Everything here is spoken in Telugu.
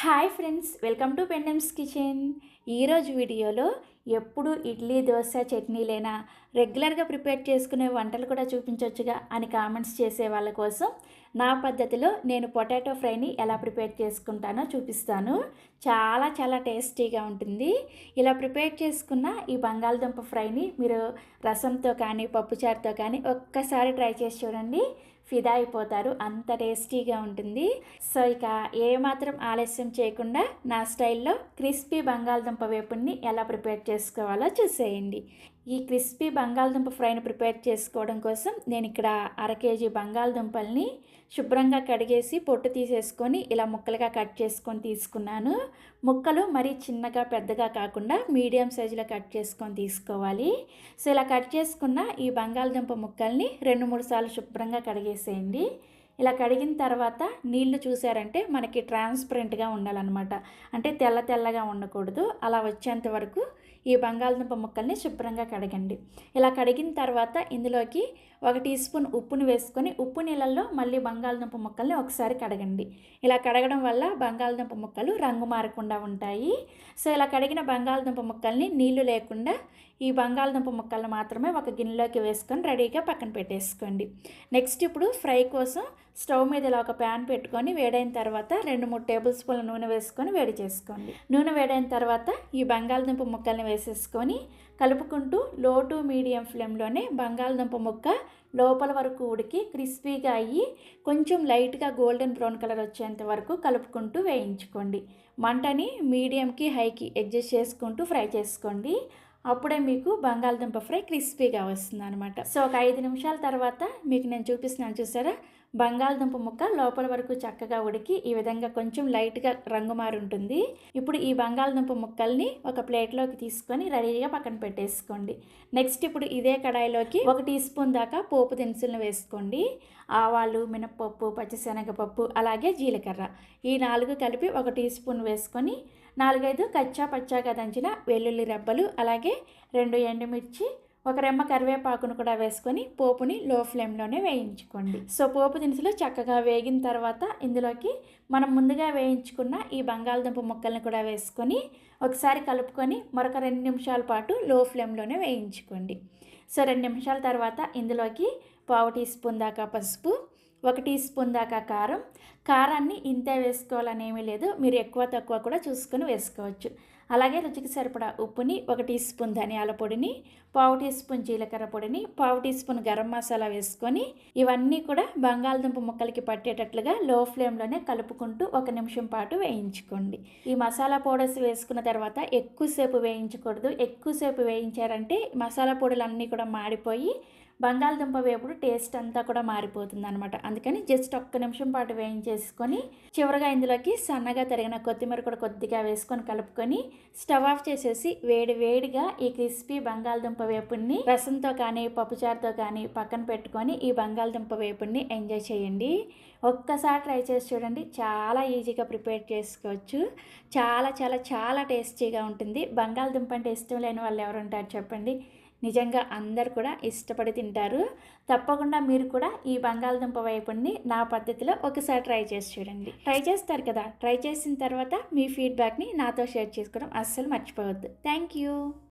హాయ్ ఫ్రెండ్స్ వెల్కమ్ టు పెండమ్స్ కిచెన్. ఈరోజు వీడియోలో ఎప్పుడు ఇడ్లీ దోశ చట్నీలేనా? రెగ్యులర్గా ప్రిపేర్ చేసుకునే వంటలు కూడా చూపించవచ్చుగా అని కామెంట్స్ చేసే వాళ్ళ కోసం నా పద్ధతిలో నేను పొటాటో ఫ్రైని ఎలా ప్రిపేర్ చేసుకుంటానో చూపిస్తాను. చాలా చాలా టేస్టీగా ఉంటుంది. ఇలా ప్రిపేర్ చేసుకున్న ఈ బంగాళదుంప ఫ్రైని మీరు రసంతో కానీ పప్పుచారుతో కానీ ఒక్కసారి ట్రై చేసి చూడండి. ఫిదా అయిపోతారు. అంత టేస్టీగా ఉంటుంది. సో ఇక ఏమాత్రం ఆలస్యం చేయకుండా నా స్టైల్లో క్రిస్పీ బంగాళదుంప వేపుని ఎలా ప్రిపేర్ చేసుకోవాలో చూసేయండి. ఈ క్రిస్పీ బంగాళదుంప ఫ్రైని ప్రిపేర్ చేసుకోవడం కోసం నేను ఇక్కడ అర కేజీ బంగాళదుంపల్ని శుభ్రంగా కడిగేసి పొట్టు తీసేసుకొని ఇలా ముక్కలుగా కట్ చేసుకొని తీసుకున్నాను. ముక్కలు మరీ చిన్నగా పెద్దగా కాకుండా మీడియం సైజులో కట్ చేసుకొని తీసుకోవాలి. సో ఇలా కట్ చేసుకున్న ఈ బంగాళదుంప ముక్కల్ని రెండు మూడు సార్లు శుభ్రంగా కడిగేసేయండి. ఇలా కడిగిన తర్వాత నీళ్ళు చూసారంటే మనకి ట్రాన్స్పరెంట్గా ఉండాలన్నమాట. అంటే తెల్ల తెల్లగా ఉండకూడదు. అలా వచ్చేంత వరకు ఈ బంగాళదుంప ముక్కల్ని శుభ్రంగా కడగండి. ఇలా కడిగిన తర్వాత ఇందులోకి ఒక టీ స్పూన్ ఉప్పుని వేసుకొని ఉప్పు నీళ్ళల్లో మళ్ళీ బంగాళదుంప ముక్కల్ని ఒకసారి కడగండి. ఇలా కడగడం వల్ల బంగాళదుంప ముక్కలు రంగు మారకుండా ఉంటాయి. సో ఇలా కడిగిన బంగాళదుంప ముక్కల్ని నీళ్ళు లేకుండా ఈ బంగాళదుంప ముక్కలను మాత్రమే ఒక గిన్నెలోకి వేసుకొని రెడీగా పక్కన పెట్టేసుకోండి. నెక్స్ట్ ఇప్పుడు ఫ్రై కోసం స్టవ్ మీద ఇలా ఒక ప్యాన్ పెట్టుకొని వేడైన తర్వాత రెండు మూడు టేబుల్ స్పూన్ల నూనె వేసుకొని వేడి చేసుకోండి. నూనె వేడైన తర్వాత ఈ బంగాళదుంప ముక్కల్ని వేసేసుకొని కలుపుకుంటూ లో టు మీడియం ఫ్లేమ్లోనే బంగాళదుంప ముక్క లోపల వరకు ఉడికి క్రిస్పీగా అయ్యి కొంచెం లైట్గా గోల్డెన్ బ్రౌన్ కలర్ వచ్చేంత వరకు కలుపుకుంటూ వేయించుకోండి. మంటని మీడియంకి హైకి అడ్జస్ట్ చేసుకుంటూ ఫ్రై చేసుకోండి. అప్పుడే మీకు బంగాళదుంప ఫ్రై క్రిస్పీగా వస్తుంది అనమాట సో ఒక ఐదు నిమిషాల తర్వాత మీకు నేను చూపిస్తున్నాను చూసారా? బంగాళదుంప ముక్క లోపల వరకు చక్కగా ఉడికి ఈ విధంగా కొంచెం లైట్గా రంగు ఉంటుంది ఇప్పుడు ఈ బంగాళదుంప ముక్కల్ని ఒక ప్లేట్లోకి తీసుకొని రెడీగా పక్కన పెట్టేసుకోండి. నెక్స్ట్ ఇప్పుడు ఇదే కడాయిలోకి ఒక టీ స్పూన్ దాకా పోపు దినుసులను వేసుకోండి. ఆవాలు మినప్పప్పు పచ్చిశనగపప్పు అలాగే జీలకర్ర ఈ నాలుగు కలిపి ఒక టీ స్పూన్ వేసుకొని నాలుగైదు కచ్చా పచ్చాగా దంచిన వెల్లుల్లి రెబ్బలు అలాగే రెండు ఎండుమిర్చి ఒక రెమ్మ కరివేపాకును కూడా వేసుకొని పోపుని లో ఫ్లేమ్లోనే వేయించుకోండి. సో పోపు దినుసులు చక్కగా వేగిన తర్వాత ఇందులోకి మనం ముందుగా వేయించుకున్న ఈ బంగాళదుంప ముక్కల్ని కూడా వేసుకొని ఒకసారి కలుపుకొని మరొక రెండు నిమిషాల పాటు లో ఫ్లేమ్లోనే వేయించుకోండి. సో రెండు నిమిషాల తర్వాత ఇందులోకి పావు టీ స్పూన్ దాకా పసుపు ఒక టీ స్పూన్ దాకా కారం. కారాన్ని ఇంతే వేసుకోవాలని ఏమీ లేదు. మీరు ఎక్కువ తక్కువ కూడా చూసుకొని వేసుకోవచ్చు. అలాగే రుచికి సరిపడా ఉప్పుని ఒక టీ స్పూన్ ధనియాల పొడిని పావు టీ స్పూన్ జీలకర్ర పొడిని పావు టీ స్పూన్ గరం మసాలా వేసుకొని ఇవన్నీ కూడా బంగాళదుంప ముక్కలకి పట్టేటట్లుగా లో ఫ్లేమ్లోనే కలుపుకుంటూ ఒక నిమిషం పాటు వేయించుకోండి. ఈ మసాలా పౌడర్స్ వేసుకున్న తర్వాత ఎక్కువసేపు వేయించకూడదు. ఎక్కువసేపు వేయించారంటే మసాలా పొడులు అన్నీ కూడా మాడిపోయి బంగాళదుంప వేపుడు టేస్ట్ అంతా కూడా మారిపోతుంది అనమాట అందుకని జస్ట్ ఒక్క నిమిషం పాటు వేయించేసుకొని చివరిగా ఇందులోకి సన్నగా తరిగిన కొత్తిమీర కూడా కొద్దిగా వేసుకొని కలుపుకొని స్టవ్ ఆఫ్ చేసేసి వేడి వేడిగా ఈ క్రిస్పీ బంగాళదుంప వేపుడిని రసంతో కానీ పప్పుచారుతో కానీ పక్కన పెట్టుకొని ఈ బంగాళదుంప వేపుడిని ఎంజాయ్ చేయండి. ఒక్కసారి ట్రై చేసి చూడండి. చాలా ఈజీగా ప్రిపేర్ చేసుకోవచ్చు. చాలా చాలా చాలా టేస్టీగా ఉంటుంది. బంగాళదుంప అంటే ఇష్టం లేని వాళ్ళు ఎవరు ఉంటారు చెప్పండి? నిజంగా అందరు కూడా ఇష్టపడి తింటారు. తప్పకుండా మీరు కూడా ఈ బంగాళదుంప వైపుని నా పద్ధతిలో ఒకసారి ట్రై చేసి చూడండి. ట్రై చేస్తారు కదా? ట్రై చేసిన తర్వాత మీ ఫీడ్బ్యాక్ని నాతో షేర్ చేసుకోవడం అస్సలు మర్చిపోవద్దు. Thank you.